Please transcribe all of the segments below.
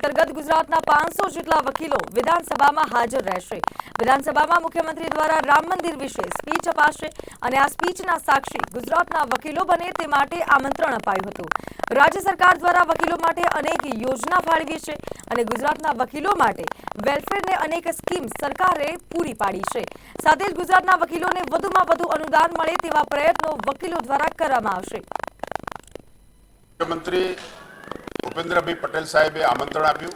અંતર્ગત ગુજરાતના પાંચસો જેટલા વકીલો વિધાનસભામાં હાજર રહેશે. વિધાનસભામાં મુખ્યમંત્રી દ્વારા રામ મંદિર વિશે સ્પીચ અપાશે અને આ સ્પીચના સાક્ષી ગુજરાતના વકીલો બને તે માટે આમંત્રણ અપાયું હતું. રાજ્ય સરકાર દ્વારા વકીલો માટે અનેક યોજના ફાળવી છે અને ગુજરાતના વકીલો માટે વેલફેરને અનેક સ્કીમ સરકારે પૂરી પાડી છે. સાથે જ ગુજરાતના વકીલોને વધુમાં વધુ અનુદાન મળે તેવા પ્રયત્નો વકીલો દ્વારા કરવામાં આવશે. મુખ્યમંત્રી ભૂપેન્દ્રભાઈ પટેલ સાહેબે આમંત્રણ આપ્યું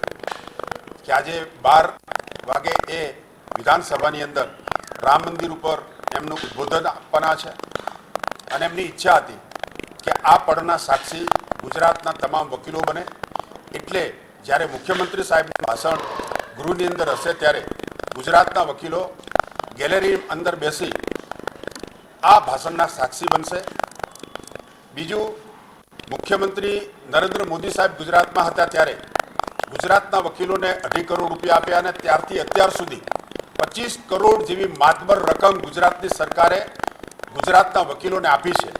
કે આજે બાર વાગે એ વિધાનસભાની અંદર રામ મંદિર ઉપર એમનું ઉદ્બોધન આપવાના છે. અને એમની ઈચ્છા હતી કે આ પળના સાક્ષી ગુજરાતના તમામ વકીલો બને. એટલે જ્યારે મુખ્યમંત્રી સાહેબનું ભાષણ ગૃહની અંદર હશે ત્યારે ગુજરાતના વકીલો ગેલેરી અંદર બેસી આ ભાષણના સાક્ષી બનશે. બીજું મુખ્યમંત્રી નરેન્દ્ર મોદી સાહેબ ગુજરાતમાં હતા ત્યારે ગુજરાતના વકીલોને અઢી કરોડ રૂપિયા આપ્યા અને ત્યારથી અત્યાર સુધી પચીસ કરોડ જેવી માતબર રકમ ગુજરાતની સરકારે ગુજરાતના વકીલોને આપી છે.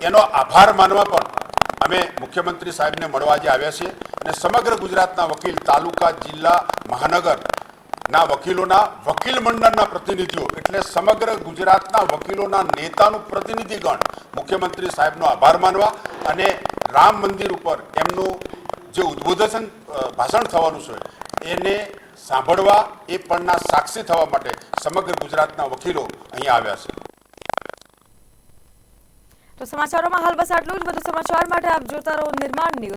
એનો આભાર માનવા પણ અમે મુખ્યમંત્રી સાહેબને મળવા આજે આવ્યા છીએ અને સમગ્ર ગુજરાતના વકીલ તાલુકા, જિલ્લા, મહાનગર ના વકીલોના, વકીલ મંડળના પ્રતિનિધિઓ એટલે સમગ્ર ગુજરાતના વકીલોના નેતાનું પ્રતિનિધિગણ મુખ્યમંત્રી સાહેબનો આભાર માનવા અને રામ મંદિર ઉપર એમનું જે ઉદ્બોધન ભાષણ થવાનું છે, એને સાંભળવા એ પણના સાક્ષી થવા માટે સમગ્ર ગુજરાતના વકીલો અહીંયા આવ્યા છે. તો સમાચારોમાં હાલ બસ આટલું જ. વધુ સમાચાર માટે આપ જોતા રહો નિર્માણ ન્યૂઝ.